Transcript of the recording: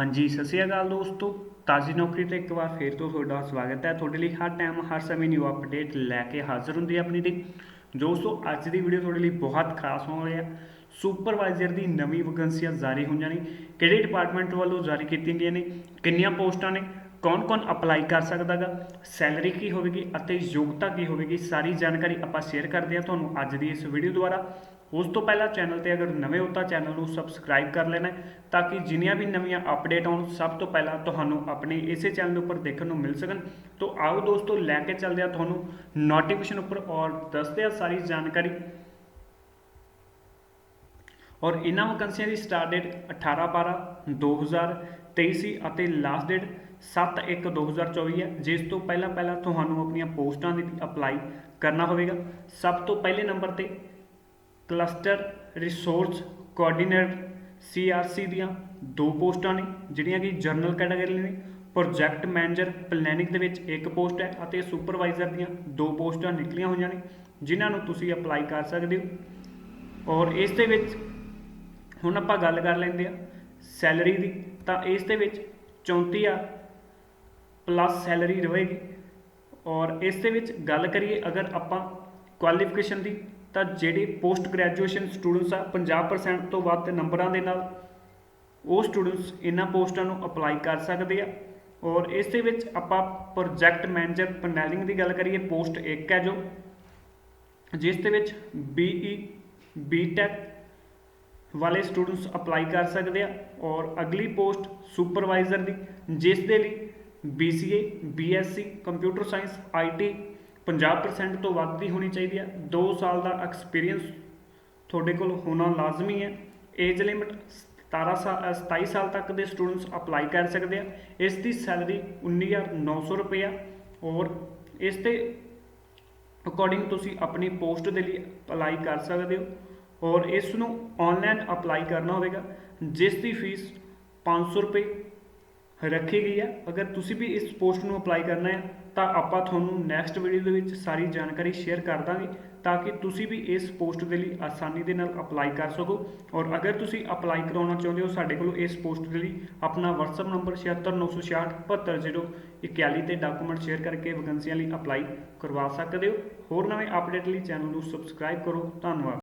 ਹਾਂਜੀ, ਸਤਿ ਸ਼੍ਰੀ ਅਕਾਲ ਦੋਸਤੋ। ਤਾਜ਼ੀ ਨੌਕਰੀ ਤੇ ਇੱਕ ਵਾਰ ਫੇਰ ਤੋਂ ਤੁਹਾਡਾ ਸਵਾਗਤ ਹੈ। ਤੁਹਾਡੇ ਲਈ ਹਰ ਟਾਈਮ ਹਰ ਸਮੇਂ ਨਿਊ ਅਪਡੇਟ ਲੈ ਕੇ ਹਾਜ਼ਰ ਹੁੰਦੀ ਹੈ ਆਪਣੀ ਦੀ ਦੋਸਤੋ, ਅੱਜ ਦੀ ਵੀਡੀਓ ਤੁਹਾਡੇ ਲਈ ਬਹੁਤ ਖਾਸ ਹੋਣ ਵਾਲੀ ਹੈ। ਸੁਪਰਵਾਈਜ਼ਰ ਦੀ ਨਵੀਂ ਵੈਕੈਂਸੀਆਂ ਜਾਰੀ ਹੋਈਆਂ ਨੇ। ਕਿਹੜੇ ਡਿਪਾਰਟਮੈਂਟ ਵੱਲੋਂ ਜਾਰੀ ਕੀਤੀਆਂ ਗਈਆਂ ਨੇ? ਕਿੰਨੀਆਂ ਪੋਸਟਾਂ ਨੇ? ਕੌਣ-ਕੌਣ ਅਪਲਾਈ ਕਰ ਸਕਦਾਗਾ ਸੈਲਰੀ ਕੀ ਹੋਵੇਗੀ ਅਤੇ ਯੋਗਤਾ ਕੀ ਹੋਵੇਗੀ? ਸਾਰੀ ਜਾਣਕਾਰੀ ਆਪਾਂ ਸ਼ੇਅਰ ਕਰਦੇ ਹਾਂ ਤੁਹਾਨੂੰ ਅੱਜ ਦੀ ਇਸ ਵੀਡੀਓ ਦੁਆਰਾ। ਉਸ ਤੋਂ ਪਹਿਲਾਂ ਚੈਨਲ ਤੇ ਅਗਰ ਨਵੇਂ ਹੋ ਤਾਂ ਚੈਨਲ ਨੂੰ ਸਬਸਕ੍ਰਾਈਬ ਕਰ ਲੈਣਾ ਤਾਂ ਕਿ ਜਿੰਨੀਆਂ ਵੀ ਨਵੀਆਂ ਅਪਡੇਟ ਆਉਣ, ਸਭ ਤੋਂ ਪਹਿਲਾਂ ਤੁਹਾਨੂੰ ਆਪਣੇ ਇਸੇ ਚੈਨਲ ਉੱਪਰ ਦੇਖਣ ਨੂੰ ਮਿਲ ਸਕਣ। ਤੋਂ ਆਓ ਦੋਸਤੋ, ਲੈ ਕੇ ਚੱਲਦੇ ਹਾਂ ਤੁਹਾਨੂੰ ਨੋਟੀਫਿਕੇਸ਼ਨ ਉੱਪਰ ਔਰ ਦੱਸਦੇ ਹਾਂ ਸਾਰੀ ਜਾਣਕਾਰੀ। ਔਰ ਇਹਨਾਂ ਵੈਕੈਂਸੀਆਂ ਦੀ ਸਟਾਰਟ ਡੇਟ 18 12 2023 ਸੀ ਅਤੇ ਲਾਸਟ ਡੇਟ 7 1 2024 ਹੈ। ਜਿਸ ਤੋਂ ਪਹਿਲਾਂ ਪਹਿਲਾਂ ਤੁਹਾਨੂੰ ਆਪਣੀਆਂ ਪੋਸਟਾਂ ਦੀ ਅਪਲਾਈ ਕਰਨਾ ਹੋਵੇਗਾ। ਸਭ ਤੋਂ ਪਹਿਲੇ ਨੰਬਰ ਤੇ ਕਲਸਟਰ ਰਿਸੋਰਸ ਕੋਆਰਡੀਨੇਟਰ ਸੀਆਰਸੀ ਦੀਆਂ ਦੋ ਪੋਸਟਾਂ ਨੇ, ਜਿਹੜੀਆਂ ਕਿ ਜਨਰਲ ਕੈਟਾਗਰੀ ਨੇ। ਪ੍ਰੋਜੈਕਟ ਮੈਨੇਜਰ ਪਲੈਨਿੰਗ ਦੇ ਵਿੱਚ ਇੱਕ ਪੋਸਟ ਹੈ ਅਤੇ ਸੁਪਰਵਾਈਜ਼ਰ ਦੀਆਂ ਦੋ ਪੋਸਟਾਂ ਨਿਕਲੀਆਂ ਹੋਈਆਂ ਨੇ, ਜਿਨ੍ਹਾਂ ਨੂੰ ਤੁਸੀਂ ਅਪਲਾਈ ਕਰ ਸਕਦੇ ਹੋ। ਔਰ ਇਸ ਦੇ ਵਿੱਚ ਹੁਣ ਆਪਾਂ ਗੱਲ ਕਰ ਲੈਂਦੇ ਆ ਸੈਲਰੀ ਦੀ। ਤਾਂ ਇਸ ਦੇ ਵਿੱਚ 34000 ਪਲੱਸ ਸੈਲਰੀ ਰਹੇਗੀ। ਔਰ ਇਸ ਦੇ ਵਿੱਚ ਗੱਲ ਕਰੀਏ ਅਗਰ ਆਪਾਂ ਕੁਆਲੀਫਿਕੇਸ਼ਨ ਦੀ ਤਾਂ ਜਿਹੜੇ ਪੋਸਟ ਗ੍ਰੈਜੂਏਸ਼ਨ ਸਟੂਡੈਂਟਸ ਆ 50% ਤੋਂ ਵੱਧ ਨੰਬਰਾਂ ਦੇ ਨਾਲ ਉਹ ਸਟੂਡੈਂਟਸ ਇਹਨਾਂ ਪੋਸਟਾਂ ਨੂੰ ਅਪਲਾਈ ਕਰ ਸਕਦੇ ਆ। ਔਰ ਇਸ ਦੇ ਵਿੱਚ ਆਪਾਂ ਪ੍ਰੋਜੈਕਟ ਮੈਨੇਜਰ ਪਲੈਨਿੰਗ ਦੀ ਗੱਲ ਕਰੀਏ, ਪੋਸਟ 1 ਹੈ ਜੋ, ਜਿਸ ਦੇ ਵਿੱਚ BE BTech ਵਾਲੇ ਸਟੂਡੈਂਟਸ ਅਪਲਾਈ ਕਰ ਸਕਦੇ ਆ। ਔਰ ਅਗਲੀ ਪੋਸਟ ਸੁਪਰਵਾਈਜ਼ਰ ਦੀ, ਜਿਸ ਦੇ ਲਈ BCA BSc computer science IT 50% ਤੋਂ ਵੱਧ ਦੀ ਹੋਣੀ ਚਾਹੀਦੀ ਹੈ। 2 ਸਾਲ ਦਾ ਐਕਸਪੀਰੀਅੰਸ ਤੁਹਾਡੇ ਕੋਲ ਹੋਣਾ ਲਾਜ਼ਮੀ ਹੈ। ਏਜ ਲਿਮਿਟ 17 ਸਾਲ 27 ਸਾਲ ਤੱਕ ਦੇ ਸਟੂਡੈਂਟਸ ਅਪਲਾਈ ਕਰ ਸਕਦੇ ਆ। ਇਸ ਦੀ ਸੈਲਰੀ 19900 ਰੁਪਏ ਆ ਔਰ ਇਸ ਤੇ ਅਕੋਰਡਿੰਗ ਤੁਸੀਂ ਆਪਣੀ ਪੋਸਟ ਦੇ ਲਈ ਅਪਲਾਈ ਕਰ ਸਕਦੇ ਹੋ। ਔਰ ਇਸ ਨੂੰ ਆਨਲਾਈਨ ਅਪਲਾਈ ਕਰਨਾ ਹੋਵੇਗਾ। ਜਿਸ ਦੀ ਫੀਸ 500 ਰੁਪਏ ਰੱਖੀ ਗਈ ਹੈ ਅਗਰ ਤੁਸੀਂ ਵੀ ਇਸ ਪੋਸਟ ਨੂੰ ਅਪਲਾਈ ਕਰਨਾ ਹੈ, ਤਾਂ ਆਪਾਂ ਤੁਹਾਨੂੰ ਨੈਕਸਟ ਵੀਡੀਓ ਦੇ ਵਿੱਚ ਸਾਰੀ ਜਾਣਕਾਰੀ ਸ਼ੇਅਰ ਕਰ ਦਾਂਗੇ, ਤਾਂ ਕਿ ਤੁਸੀਂ ਵੀ ਇਸ ਪੋਸਟ ਦੇ ਲਈ ਆਸਾਨੀ ਦੇ ਨਾਲ ਅਪਲਾਈ ਕਰ ਸਕੋ। ਔਰ ਅਗਰ ਤੁਸੀਂ ਅਪਲਾਈ ਕਰਾਉਣਾ ਚਾਹੁੰਦੇ ਹੋ ਸਾਡੇ ਕੋਲ ਇਸ ਪੋਸਟ ਦੇ ਲਈ, ਆਪਣਾ WhatsApp ਨੰਬਰ 7696675041 ਤੇ ਡਾਕੂਮੈਂਟ ਸ਼ੇਅਰ ਕਰਕੇ ਵੈਕੈਂਸੀਆਂ ਲਈ ਅਪਲਾਈ ਕਰਵਾ ਸਕਦੇ ਹੋ। ਹੋਰ ਨਵੇਂ ਅਪਡੇਟ ਲਈ ਚੈਨਲ ਨੂੰ ਸਬਸਕ੍ਰਾਈਬ ਕਰੋ। ਧੰਨਵਾਦ।